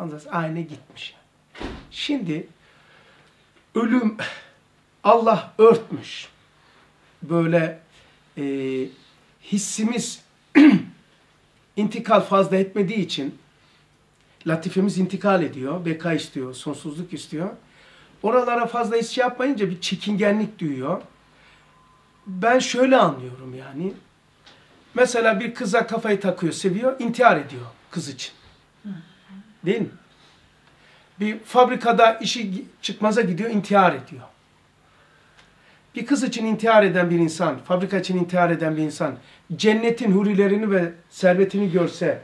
Hazreti aynı gitmiş. Şimdi ölüm Allah örtmüş. Böyle e, hissimiz intikal fazla etmediği için latifemiz intikal ediyor. Beka istiyor, sonsuzluk istiyor. Oralara fazla his yapmayınca bir çekingenlik duyuyor. Ben şöyle anlıyorum yani. Mesela bir kıza kafayı takıyor, seviyor, intihar ediyor kız için. Değil mi? Bir fabrikada işi çıkmaza gidiyor, intihar ediyor. Bir kız için intihar eden bir insan, fabrika için intihar eden bir insan, cennetin hurilerini ve servetini görse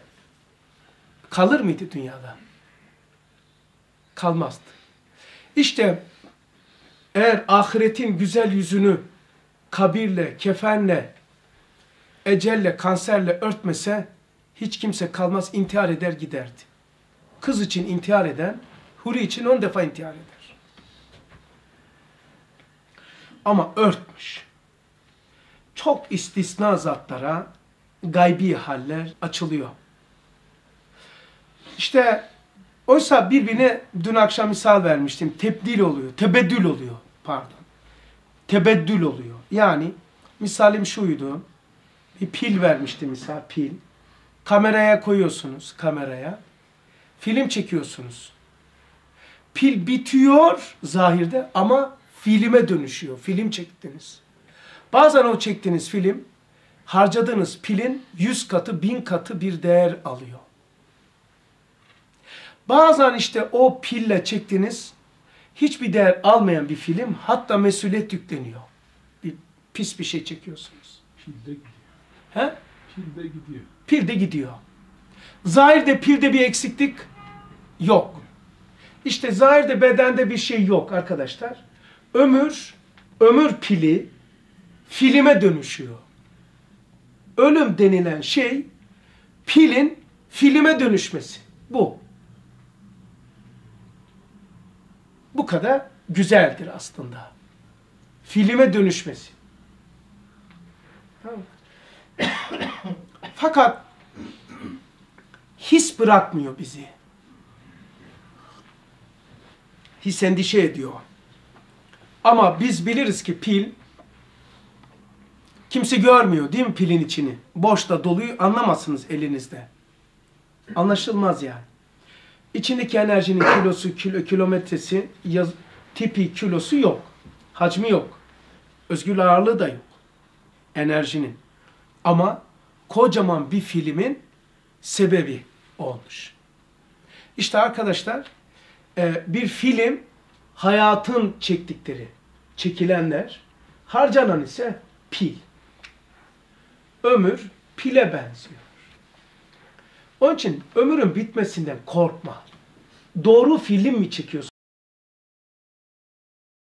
kalır mıydı dünyada? Kalmazdı. İşte eğer ahiretin güzel yüzünü kabirle, kefenle, ecelle, kanserle örtmese hiç kimse kalmaz, intihar eder giderdi. Kız için intihar eden, huri için on defa intihar eder. Ama örtmüş. Çok istisna zatlara gaybi haller açılıyor. İşte oysa birbirine dün akşam misal vermiştim. Tebdil oluyor, tebeddül oluyor pardon. Tebeddül oluyor. Yani misalim şuydu. Bir pil vermişti misal pil. Kameraya koyuyorsunuz kameraya. Film çekiyorsunuz. Pil bitiyor zahirde ama filme dönüşüyor. Film çektiniz. Bazen o çektiğiniz film harcadığınız pilin yüz katı, bin katı bir değer alıyor. Bazen işte o pille çektiğiniz hiçbir değer almayan bir film hatta mesuliyet yükleniyor. Bir pis bir şey çekiyorsunuz. Pilde gidiyor. He? Pilde gidiyor. Pil de gidiyor. Zahirde pilde bir eksiklik yok. İşte zahirde bedende bir şey yok arkadaşlar. Ömür, ömür pili filme dönüşüyor. Ölüm denilen şey pilin filme dönüşmesi. Bu. Bu kadar güzeldir aslında. Filme dönüşmesi. Fakat his bırakmıyor bizi. His endişe ediyor. Ama biz biliriz ki pil kimse görmüyor değil mi pilin içini? Boşta doluyu anlamazsınız elinizde. Anlaşılmaz yani. İçindeki enerjinin kilosu, kilo, kilometresi, yaz, tipi, kilosu yok. Hacmi yok. Özgür ağırlığı da yok. Enerjinin. Ama kocaman bir filmin sebebi olmuş. İşte arkadaşlar e, bir film hayatın çektikleri, çekilenler, harcanan ise pil. Ömür pile benziyor. Onun için ömrün bitmesinden korkma. Doğru film mi çekiyorsun?